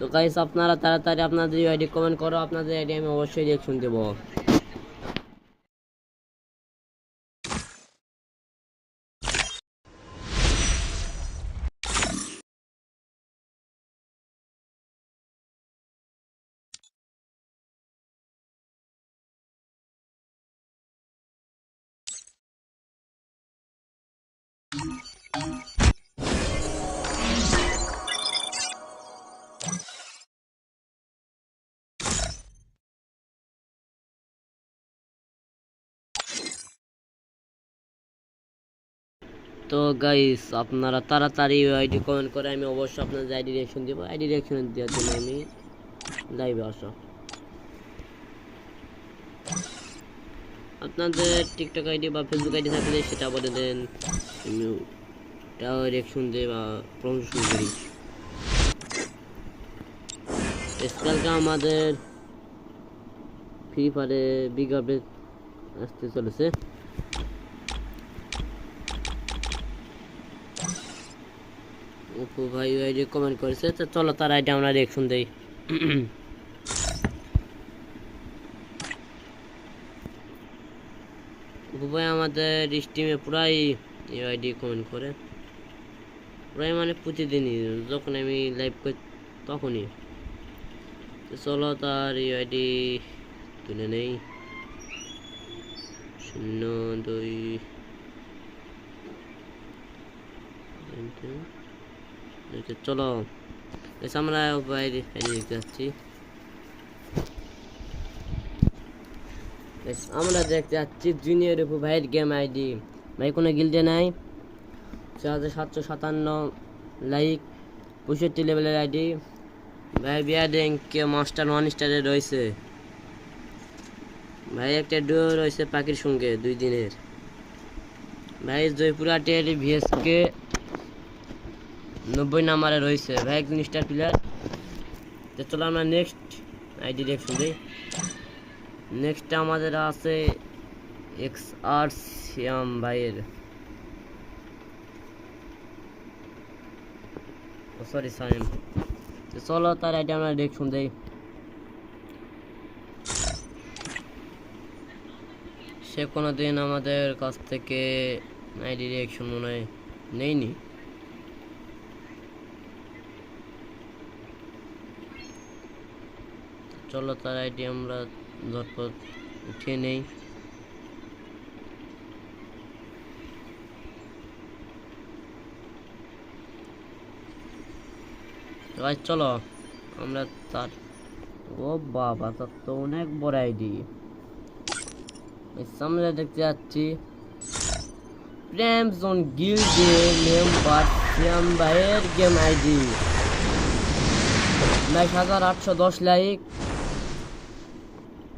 তো গাইস আপনারা তাড়াতাড়ি আপনাদের আইডি কমেন্ট করো আপনাদের আইডি আমি অবশ্যই রিয়াকশন দেবো তো গাইস আপনারা তাড়াতাড়ি আইডি কমেন্ট করে আমি অবশ্যই আপনাদের আইডি রিয়াকশন দেবো। আইডি রিয়াকশন দেওয়ার জন্য আমি লাইভে আসো। আপনাদের টিকটক আইডি বা ফেসবুক আইডি থাকলে সেটা বলে দেন। ওটাও রিয়াকশন দিই বা প্রমোশন করি। আজকালকে আমাদের ফ্রি ফায়ারে বিগ আপডেট আসতে চলেছে। অপু ভাই আইডি কমেন্ট করেছে, তো চলো তার আইডি আমরা রিয়াকশন দেই। অপু ভাই আমাদের স্টিমে পুরাই আইডি কমেন্ট করে। প্রায় মানে প্রতিদিনই, যখন আমি লাইভ করি তখনই। তো চলো তার আইডি তুলে নেই। শূন্য দুই। চলো। বেশ আমরা বাইরে দেখতে যাচ্ছি। আমরা দেখতে যাচ্ছি জুনিয়র উপর ভাইয়ের গেম আইডি ভাই, কোনো গিল্ডে নাই? চার হাজার সাতশো সাতান্ন লাইক পঁয়ষট্টি লেভেলের আইডি ভাই বিয়া কে মাস্টার ওয়ান স্টারে রয়েছে। ভাই, একটা ডো রয়েছে পাখির সঙ্গে, দুই দিনের। ভাই, জয়পুরহাটের ভিএসকে নব্বই নাম্বারে রয়েছে। ভাই, একজন স্টার প্লেয়ার তো চলো আমরা নেক্সট আইডি দেখুন দিই। নেক্সট আমাদের আছে এক্স আর শ্যাম ভাইয়ের। সরি সাইম তো চলো তার আইডি আমরা দেখুন দেই। সে কোনো দিন আমাদের কাছ থেকে আইডি রিয়াকশন মনে হয় নেইনি চলো তার আইডি আমরা ঝটপট উঠিয়ে নেই। চলো। আমরা তার ও বাবা, তার তো অনেক বড় আইডি। সামনে দেখতে যাচ্ছি। প্রেম জোন গিল্ডে মেম্বার শ্যাম ভাইয়ের গেম আইডি। বাইশ হাজার আটশো দশ লাইক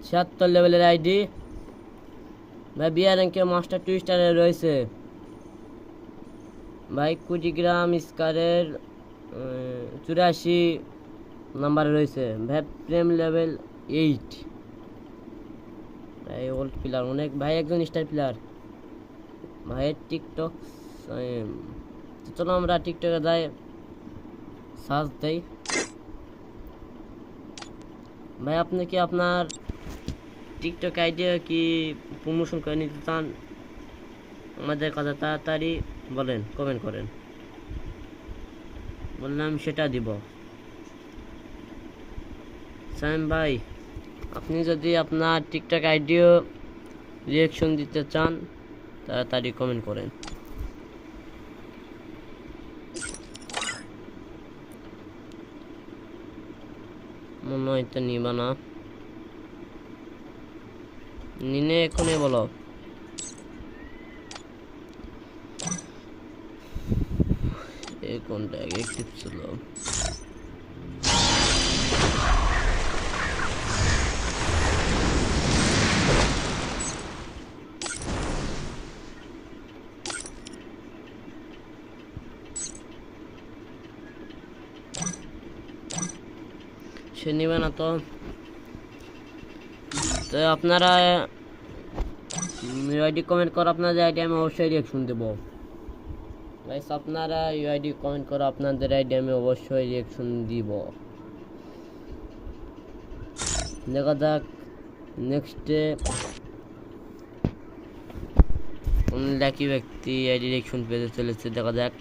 ছিয়াত্তর লেভেলের আইডি। ভাই বিয়ার র্যাঙ্কে মাস্টার টু স্টারে রয়েছে। ভাই, কুড়িগ্রাম স্কারের চুরাশি নাম্বারে রয়েছে। ভাই, প্রেম লেভেল এইট ভাই ওল্ড প্লেয়ার অনেক, ভাই, একজন স্টার প্লেয়ার ভাইয়ের টিকটক চলো আমরা টিকটকে যাই। সার্চ দেই। ভাই, আপনি কি আপনার টিকটক আইডিয়া কি প্রমোশন করে নিতে চান, আমাদের কথা তাড়াতাড়ি বলেন কমেন্ট করেন। বললাম সেটা দিব। সাইম ভাই, আপনি যদি আপনার টিকটক আইডিও রিয়াকশন দিতে চান, তাড়াতাড়ি কমেন্ট করেন। মনে হয় তো নিবা না। নিনে এখনই বলো। কোনটা? ছিল। সে নিবে না তো। তো আপনারা ইউআইডি কমেন্ট করো আপনাদের আইডি আমি অবশ্যই রিয়াকশন দেবো। গাইস আপনারা ইউআইডি কমেন্ট করে আপনাদের আইডি আমি অবশ্যই রিয়াকশন দিব। দেখা যাক নেক্সটে কোন লাকি ব্যক্তি আইডি রিয়াকশন পেতে চলেছে, দেখা যাক।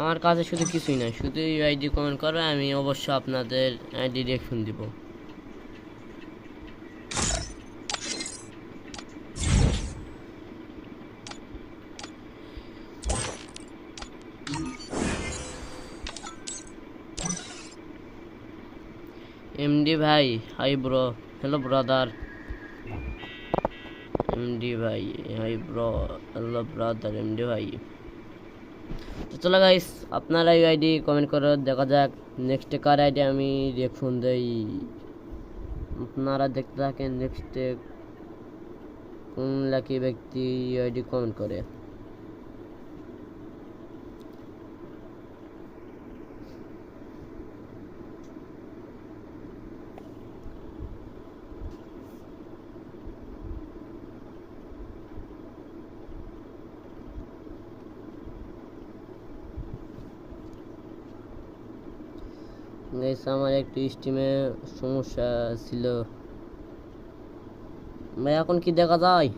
আমার কাছে শুধু কিছুই না শুধু আইডি কমেন্ট করবে আমি অবশ্য আপনাদের ডিরেকশন দিব। এমডি ভাই hi bro hello brother MD ভাই hi bro hello brother MD ভাই। তো চলো গাইস আপনারা এই আইডি কমেন্ট করে, দেখা যাক নেক্সট কার আইডি আমি রিয়াকশন দেই। আপনারা দেখতে থাকেন নেক্সটে কোন লাকি ব্যক্তি আইডি কমেন্ট করে। গাইস আমার একটু স্টিমে সমস্যা ছিল। ভাই, এখন কি দেখা যায়?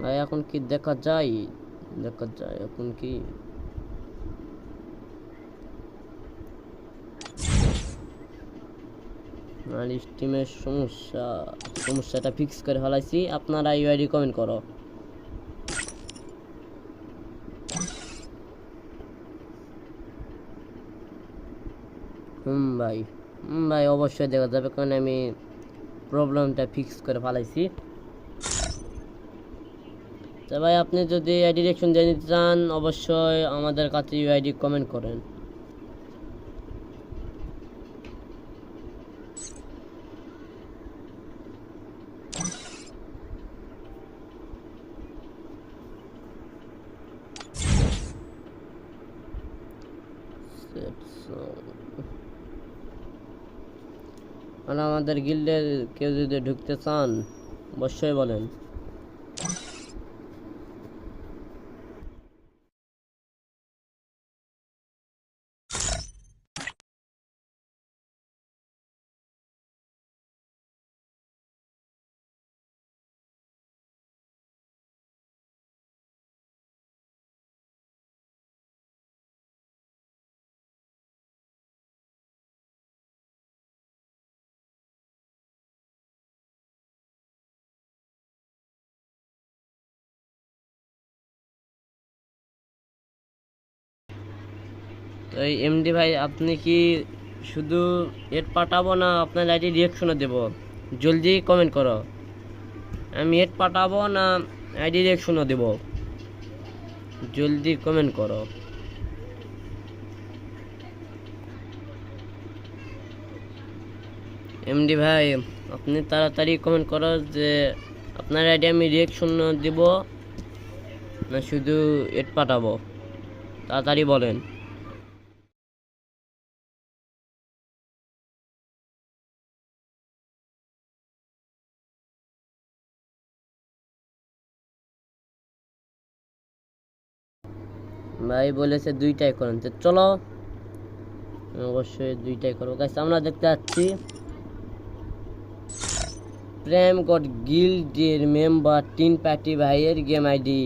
ভাই, এখন কি দেখা যায়? দেখা যায়, এখন কি? আর স্টিমের সমস্যা, সমস্যাটা ফিক্স করে ফেলাইছি। আপনারা ইউআইডি কমেন্ট করো। হুম ভাই হুম ভাই অবশ্যই দেখা যাবে কারণ আমি প্রবলেমটা ফিক্স করে ফালাইছি। তো ভাই, আপনি যদি ডিরেকশন দিয়ে নিতে চান, অবশ্যই আমাদের কাছে ইউআইডি কমেন্ট করেন আর আমাদের গিল্ডে কেউ যদি ঢুকতে চান অবশ্যই বলেন। তো এই এমডি ভাই, আপনি কি শুধু এড পাঠাবো না আপনার আইডি রিয়াকশনও দেবো? জলদি কমেন্ট করো। আমি এড পাঠাবো না আইডি রিয়াকশনও দেবো? জলদি কমেন্ট করো। এমডি ভাই, আপনি তাড়াতাড়ি কমেন্ট করো যে আপনার আইডি আমি রিয়াকশন দেব না শুধু এড পাঠাবো? তাড়াতাড়ি বলেন। ভাই বলেছে দুইটাই করেন। তো চলো, অবশ্যই দুইটাই করব। গাইস আমরা দেখতে পাচ্ছি প্রেম গড গিল্ডের মেম্বার তিন পার্টি ভাইয়ের গেম আইডি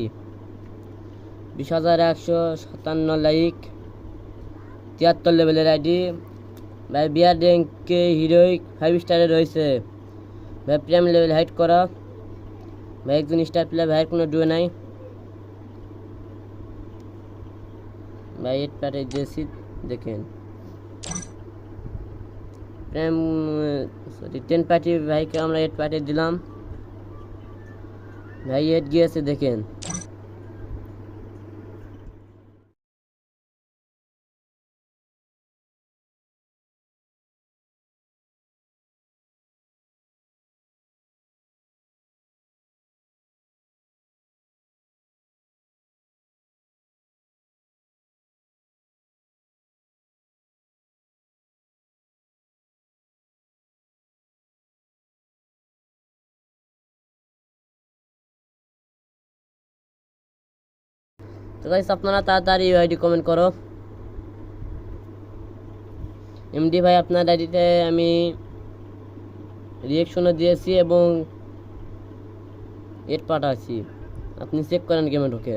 বিশ হাজার একশো সাতান্ন লাইক তিয়াত্তর লেভেলের আইডি ভাই, বিয়ার র্যাঙ্কে হিরোইক ফাইভ স্টারে রয়েছে। ভাই প্রেম লেভেল হাইট করা। ভাই, একজন স্টার প্লেয়ার ভাইয়ের কোনো ডুয়ে নাই। ভাই এর প্যাটে দিয়েছি দেখেন। প্রেম, সরি, টেন পার্টি ভাইকে আমরা এড পার্টি দিলাম। ভাই এড গিয়েছে, দেখেন। তো গাইস আপনারা তাড়াতাড়ি আইডি কমেন্ট করো। এমডি ভাই, আপনার আইডিতে আমি রিয়েকশনও দিয়েছি এবং এড পাঠাচ্ছি আপনি চেক করেন গেমে ঢুকে।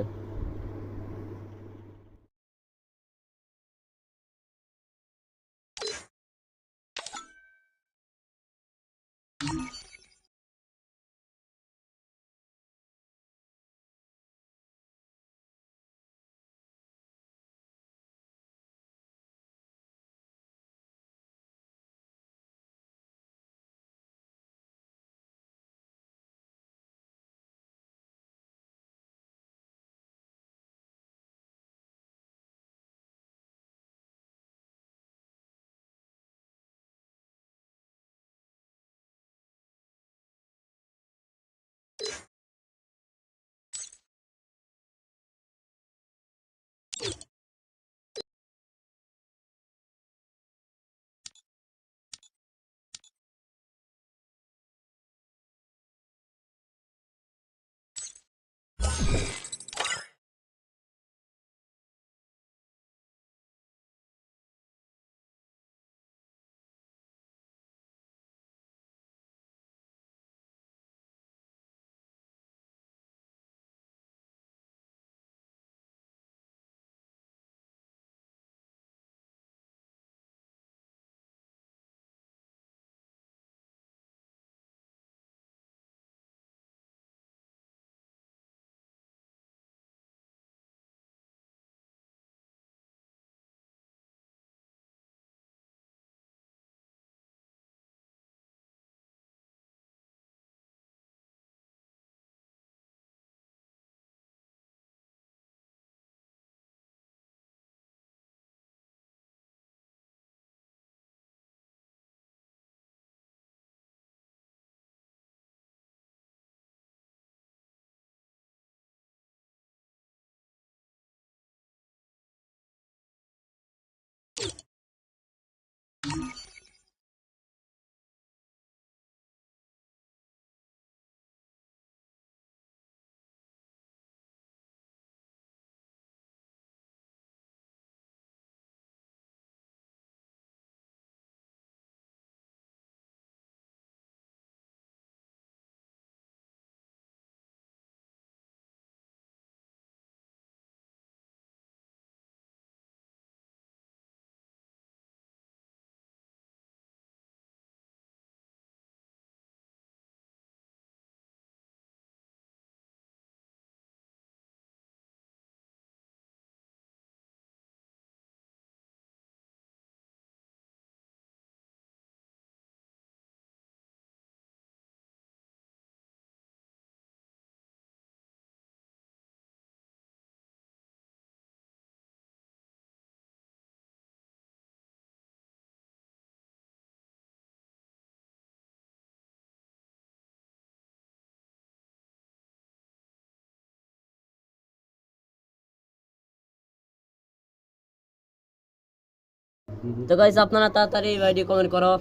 তো গাইস আপনারা তাড়াতাড়ি ভিডিও কমেন্ট করো।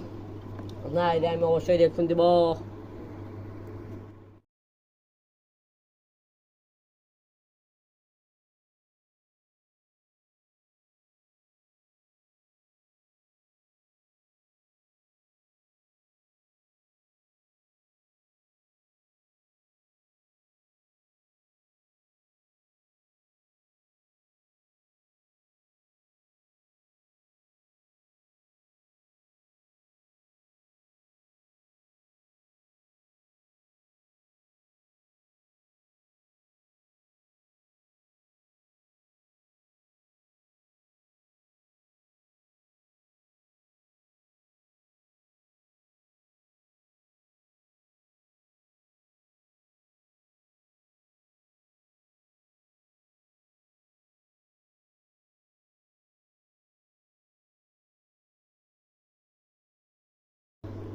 না আইডি আমি অবশ্যই দেখুন দিব।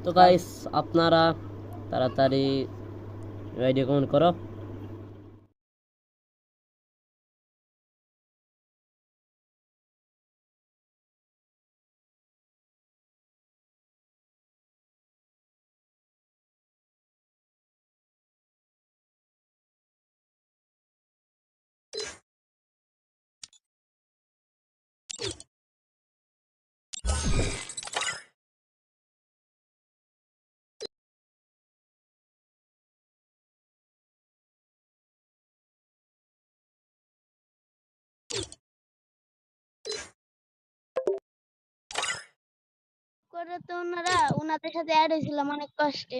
তো গাইস আপনারা তাড়াতাড়ি রেডি কমেন্ট করো। তো ওনারা ওনাদের সাথে অ্যাড হয়েছিলাম অনেক কষ্টে।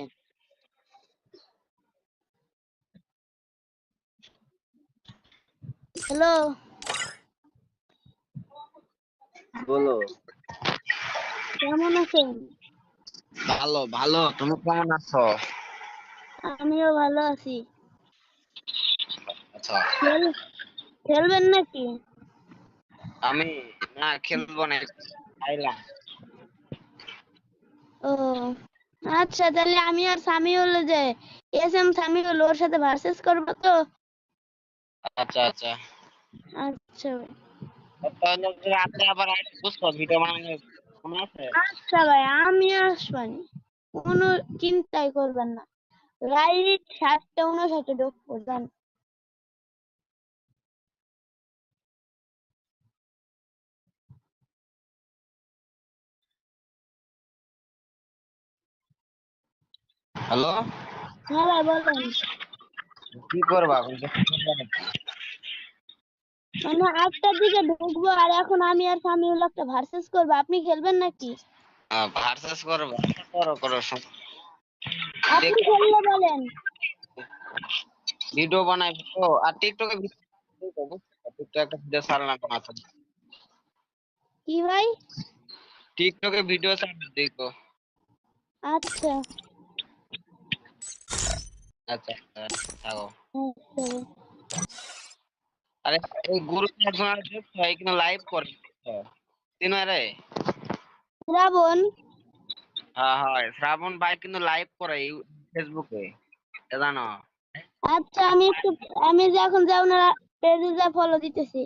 হ্যালো বলো। কেমন আছেন? ভালো ভালো। তুমি কেমন আছো? আমিও ভালো আছি। আচ্ছা। খেল- খেলবেন নাকি? আমি না খেলব না। আইলাম। ও আচ্ছা তাহলে আমি আর সামিউল যে এস এম সামিউল ওর সাথে ভার্সেস করব তো? আচ্ছা আচ্ছা। আচ্ছা তাহলে যে আবার বুঝছ ভিডিও বানানো আচ্ছা ভাই আমি আসবানি। কোনো চিন্তাই করবেন না। রাইট সাতটা উনষাটে ঢুকবো যান হ্যালো? হ্যাঁ ভাই বলেন। কি করবা? মানে আটটার দিকে ঢুকবো আর এখন আমি আর সামিউল একটা ভার্সেস করব। আপনি খেলবেন নাকি? ভার্সেস করবা। করো করো আপনি খেললে বলেন। ভিডিও বানাই। তো আর টিকটকে টিকটকে একটা ভিডিও ছাড়লাম মাত্র কি ভাই? টিকটকে ভিডিও ছাড়লাম দেখো আচ্ছা। আচ্ছা আচ্ছা, থাকো। আচ্ছা। আরে এই গুরু একজন আর এখানে লাইভ করে। তিন রে শ্রাবণ। হ্যাঁ হয়। শ্রাবণ ভাই কিন্তু লাইভ করে ফেসবুকে জানো? আচ্ছা আমি একটু আমি যে এখন যাও না পেজে যা ফলো দিতেছি।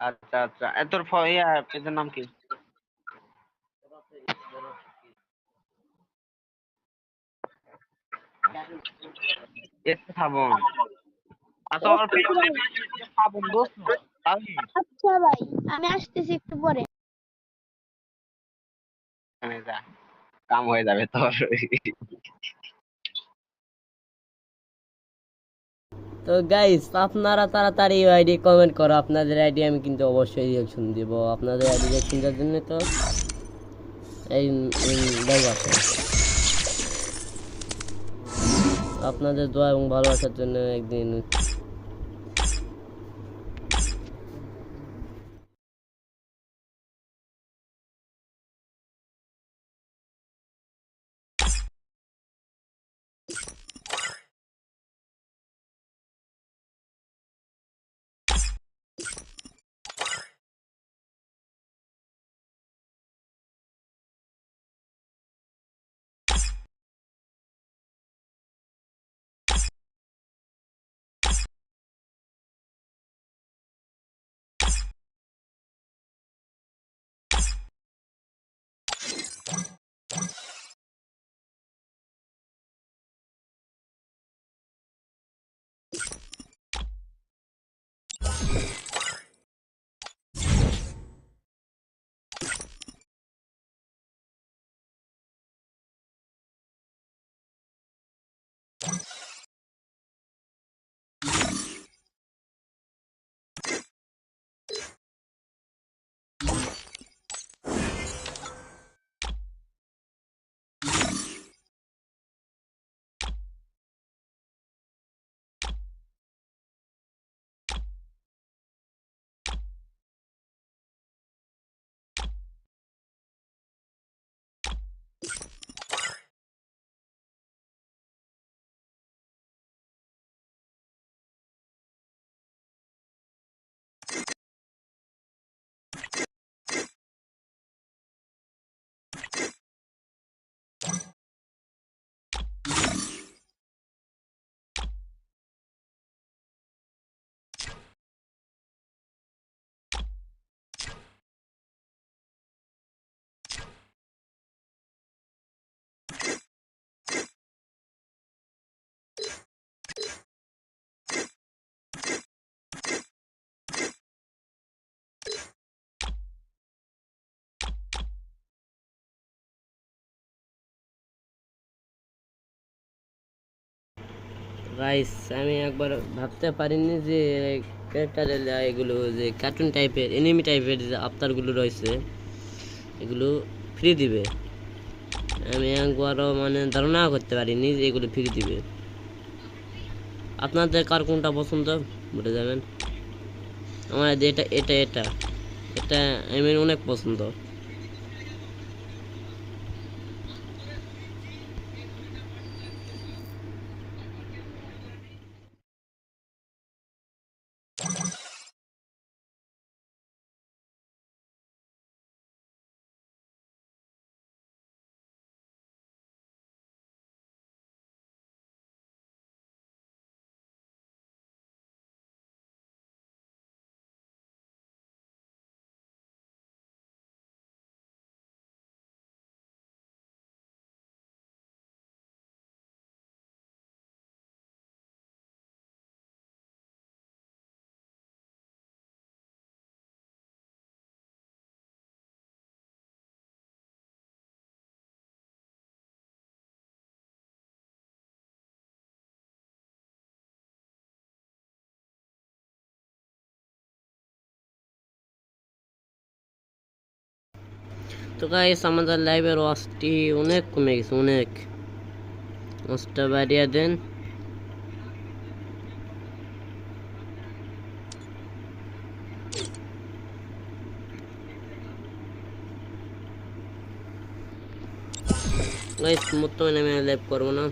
আচ্ছা আচ্ছা। তোর ইয়া পেজের নাম কি? আচ্ছা আচ্ছা ভাই আমি আসতেছি একটু পরে যা কাম হয়ে যাবে তোর তো গাইস আপনারা তাড়াতাড়ি আইডি কমেন্ট করো আপনাদের আইডি আমি কিন্তু অবশ্যই রিয়াকশন দিব আপনাদের আইডি রিয়াকশন দেওয়ার জন্য তো এই আছে আপনাদের দোয়া এবং ভালোবাসার জন্য একদিন গাইস আমি একবার ভাবতে পারিনি যে ক্যারেক্টারের এগুলো যে কার্টুন টাইপের এনিমি টাইপের যে আফতারগুলো রয়েছে, এগুলো ফ্রি দিবে। আমি একবারও মানে ধারণা করতে পারিনি যে এগুলো ফ্রি দিবে। আপনাদের কার কোনটা পছন্দ? বলে যাবেন। আমার এটা এটা এটা। এটা আমি অনেক পছন্দ। তো গাইস আমাদের লাইভের ওয়াজটি অনেক কমে গেছে অনেক ওয়াজটা বাড়িয়ে দেন গাইস বর্তমানে আমি লাইভ করব না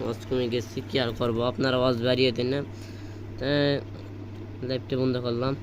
ওয়াজ কমে গেছি কি আর করব আপনারা ওয়াজ বাড়িয়ে দেন না তাই লাইভটা বন্ধ করলাম